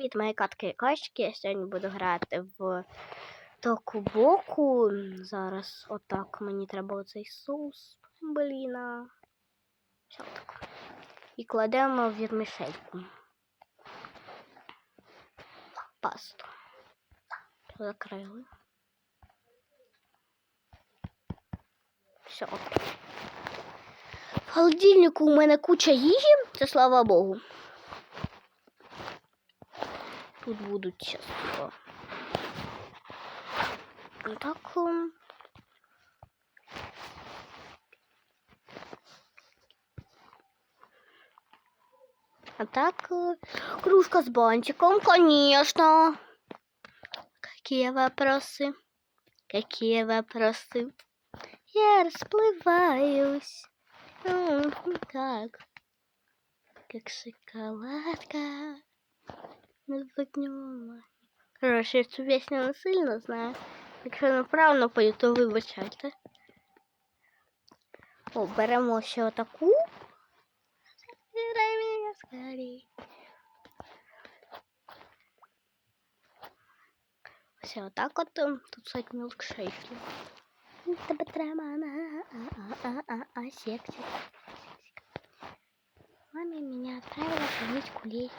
Від моєї катки качки я сьогодні буду грати в Токубоку. Зараз отак мені треба оцей соус. Блін. а. Все так. І кладемо в відмішельку. Пасту. Закрили. Все. В холодильнику у мене куча їжі, це слава Богу. Тут будуть часто. Так. ем. А так, э, кружка с бантиком, конечно. Какие вопросы? Какие вопросы? Я расплываюсь. М, Как? Как шоколадка. На вогнем. Короче, я цю пісню не сильно знаю. Якщо неправильно пою, то вибачайте. О, беремо ще отаку. Ось отак от тут сать мілкшейки. Тебе трамана, а-а-а-а, сексик. Мама меня отправила кормить кулей.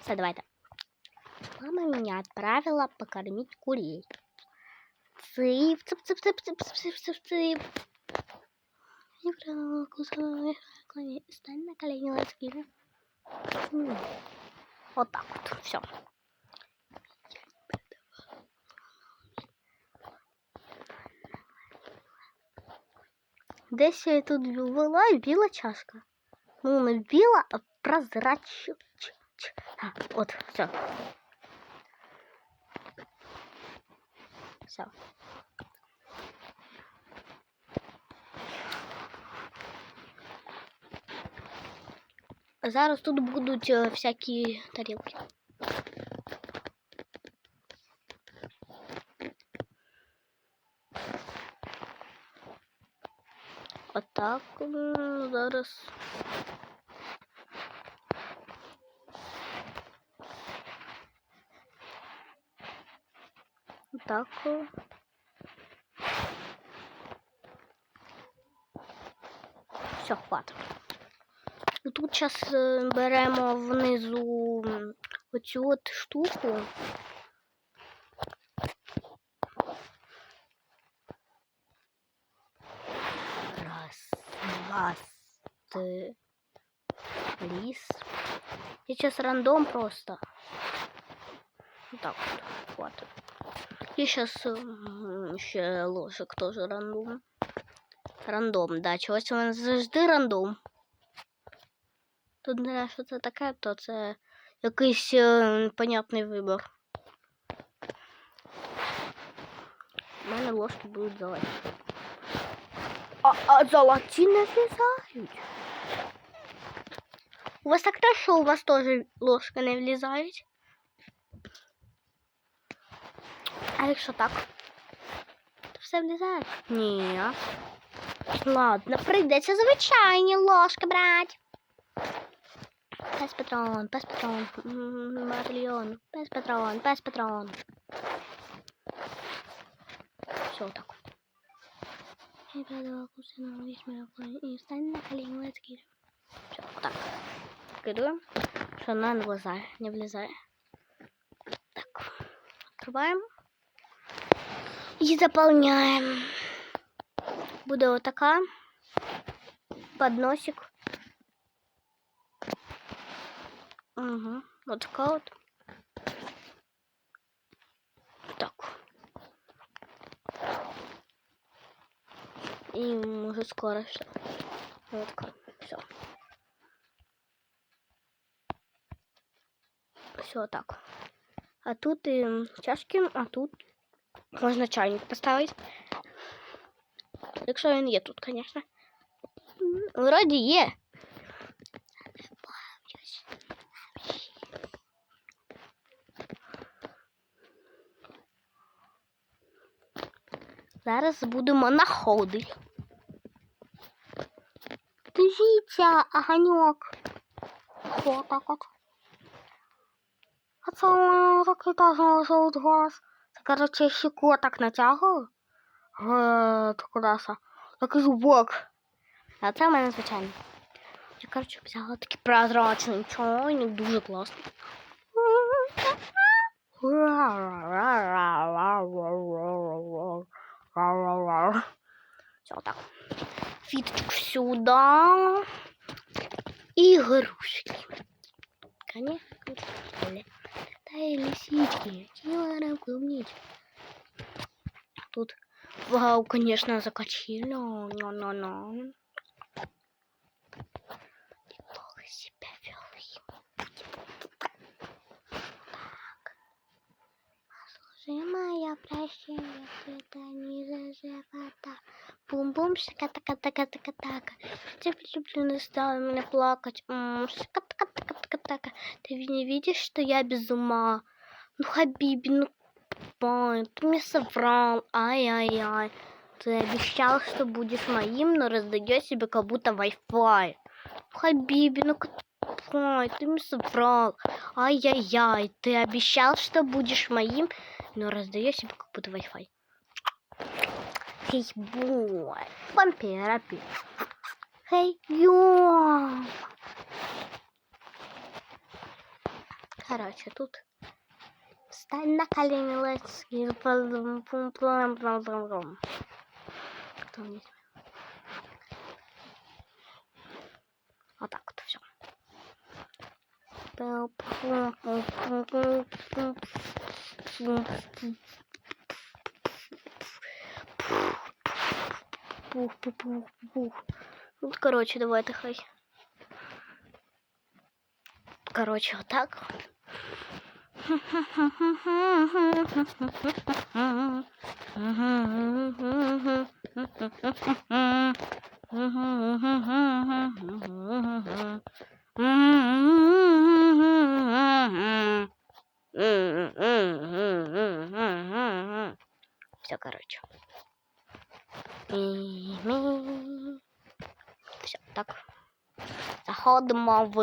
Все, давайте. Мама меня отправила покормить курей. Цып, цып, цып, цып, цып, цып, цып, цып. Я прямо кусала Стань на колени, ласки. Вот так вот, все. Десь я тут була біла чашка. Ну, не біла, а прозрачна. А, от, все. Все. Зараз тут будуть е, всякі тарілки. Отак м, зараз. Так. Все, хватить. Тут зараз беремо внизу оцю от штуку. И сейчас рандом просто. Вот так вот, хватит. И сейчас еще ложек тоже рандом. Рандом, да, чогось у мене завжди рандом. Тут не це таке, то якийсь е, понятний вибір. У ложки будуть зелені. А, а золоті не влізають. У вас так теж, що у вас теж ложки не влізають? А якщо так? То все влізає? Ні. Ладно, прийдеться звичайні ложки брати. Пес патрон, пес патрон, м, Марліон, пес патрон, пес патрон. Все так. И bakın selam ve merhaba. İnsanla kalemi etkili. Çok так. Открываем. Что надо глаза, не влезай. Так. Открываем. И заполняем. Буду вот такая. Подносик. Угу. Вот такая вот. И уже скоро все. Вот так. Все. Все так. А тут и чашки, а тут можно чайник поставить. Якщо він є тут, конечно. М, Вроді є. Зараз будемо находити. Витя, огонек. Вот так вот. А це закита знову голос. Це, короче, щеку е, так натягував. Так кудася. Так і зубок. А це у мене звичайно. Я, короче, взяла такий прозрачний, чого не дуже класний. Фиточку сюда. И грушки. Конечно. Да и лисички. Килограмм клубнички. Тут вау, конечно, закачили. Но-но-но. Неплохо себя это не за живота. Бум-бум, шика-така-така-така-така. Я люблю, не стала меня плакать. М, Шика-така-така-така-така. Ты не видишь, что я без ума? Ну, Хабиби, ну, пой, ты мне соврал. Ай-ай-ай. Ты обещал, что будешь моим, но раздаешь себе как будто Wi-Fi. Хабиби, ну какой, ты мне соврал. Ай-яй-яй, ты обещал, что будешь моим, но раздаешь себе как будто Wi-Fi. Hey, boy. Vampira, Hey, you. Короче, тут Встань на колени, let's Вот так вот все. Пум-пум-пум-пум-пум. Пух, пух, пух, пух. Ну, короче, давай отдыхай. Короче, вот так. Все, короче. ходимо в.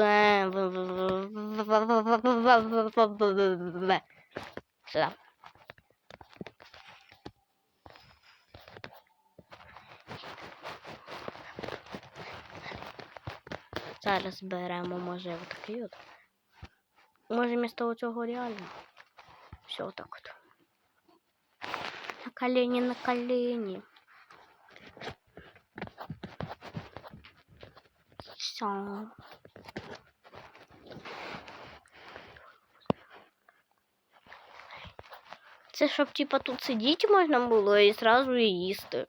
Сюда. Зараз беремо, може, отакий от. Може, вместо цього реально. Все так от. На колени, на колени. Все. Це щоб типа тут сидіти можна було і зразу і їсти.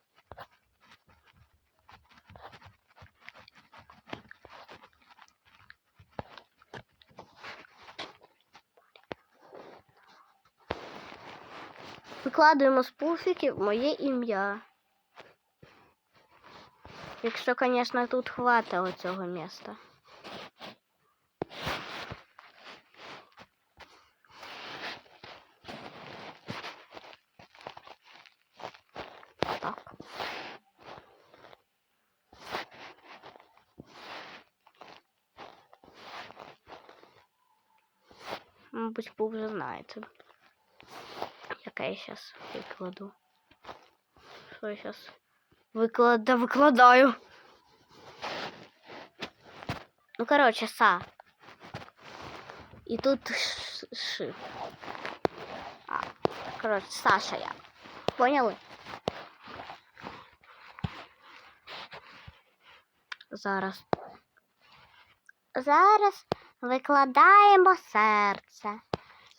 Викладуємо з пуфіків моє ім'я. Якщо, звісно, тут хватить оцього міста. Так. Мабуть, ви вже знаєте. Яке я зараз викладу. Що я зараз виклада викладаю. Ну, короче, са. І тут ш. ш. А, короче, Саша я. Поняли? Зараз. Зараз викладаємо серце.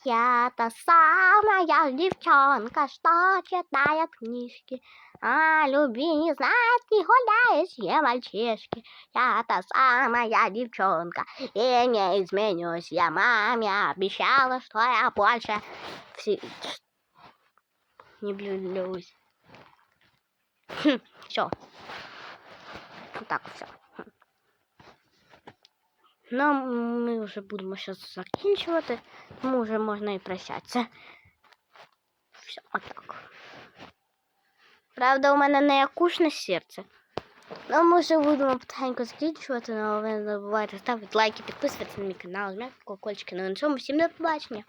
Я та самая девчонка, что читает книжки. А любви не знает, не гуляешь, я мальчишки. Я та самая девчонка, и не изменюсь. Я маме обещала, что я больше все... не блюсь. Все. Вот так все. Ну, ми вже будемо зараз закінчувати, тому вже можна і прощатися. Все, отак. Правда, у мене не якушне серце. Ну, може, будемо потихеньку закінчувати, але ви не забувайте ставити лайки, підписуватися на мій канал, жмякати колокольчики. На цьому всім до побачення.